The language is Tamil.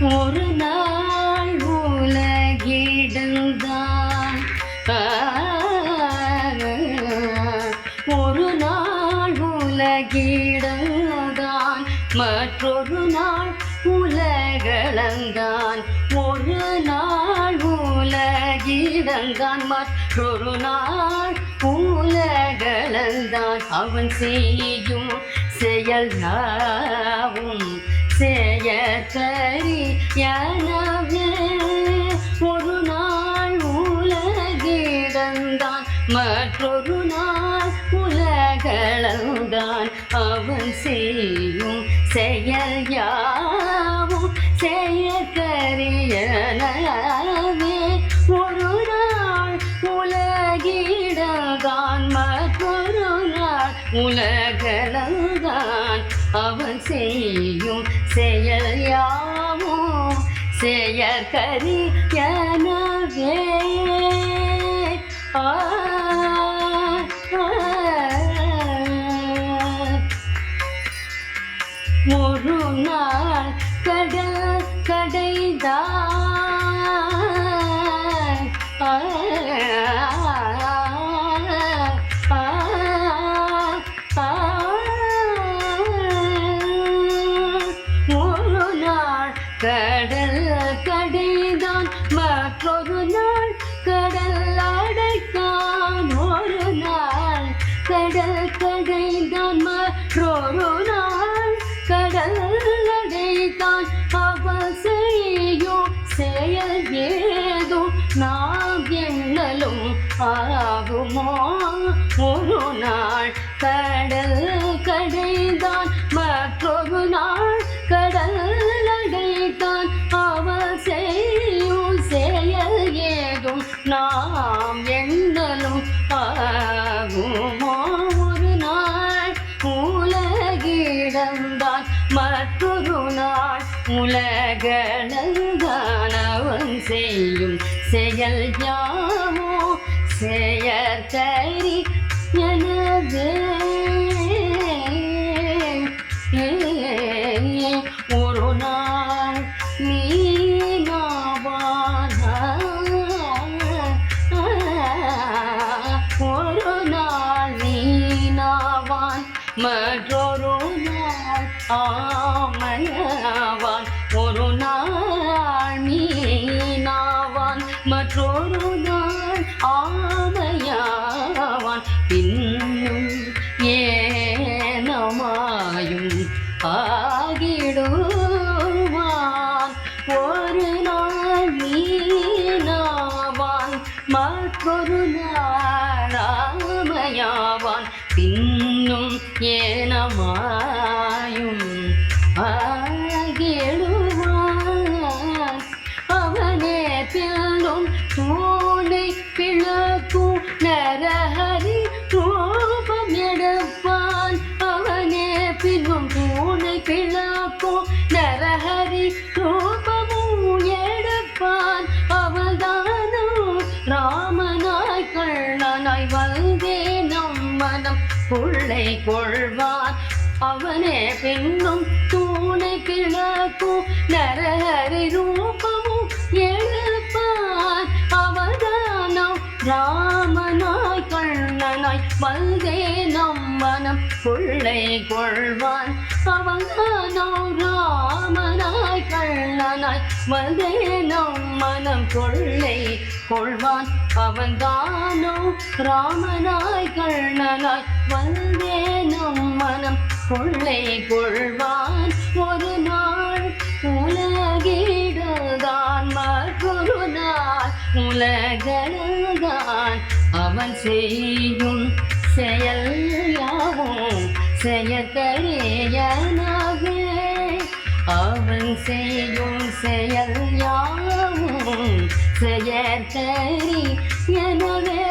ஒரு நாள் உலகிடந்தான். ஒரு நாள் உலகிடந்தான். மற்றொரு நாள் உலகளந்தான். ஒரு நாள் உலகிடந்தான். மற்றொரு நாள் உலகளந்தான். அவன் செய்யும் செயல் நாவும் செயற்கரி எனவே ஒரு நாள் உலகிடந்தான் மற்றொரு நாள் உலகளந்தான். அவன் செய்யும் செயல் யாவும் செயற்கரியனவே. ஒரு நாள் உலகிடந்தான் மற்றொரு நாள் உலகளந்தான். யாவும் செயற்கரி எனவே ஆ ஆ, கடல் கடைதான். மற்றொரு நாள் கடல் அடைத்தான். ஒரு நாள் கடல் கடைதான் மற்றொரு நாள் கடல் அடைத்தான். அவள் செய்யும் செயல் ஏதும் நாம் எண்ணலும் ஆகுமோ? ஒரு நாள் கடல் செய்யும் செயல் யாமோ செயற்கரி எனவே ஒரு நாள் நீனாவான் ஒரு நாள் நீனாவான் மற்றொரு நாள் ஆ நாள் ஆமையாவான். பின்னும் ஏனமாயும் ஆகிடுவான் ஒரு நாள் மீனாவான் மற்றொரு நாள் ஆமையாவான். பின்னும் புள்ளை கொள்வான் அவனே பின்னும் தூணை கிழக்கும் நரஹரி ரூபமும் எழுப்பான் அவதானம் ராமனாய் கண்ணனாய் மல்கே நம் மனம் புள்ளை கொள்வான் அவதானம் ராமனாய் கண்ணனாய் மல்கே நம் மனம் கொள்ளை கொள்வான். அவன் தானோ ராமனாய் கண்ணனாய் வந்தேனும் மனம் கொள்ளை கொள்வான். ஒரு நாள் உலகிடுதான் மற்றொரு நாள் உலகதான் அவன் செய்யும் செயல் யாவும் செயற்கரியனாவே அவன் செய்யும் செயல் யாவும் செயற்கரி எனவே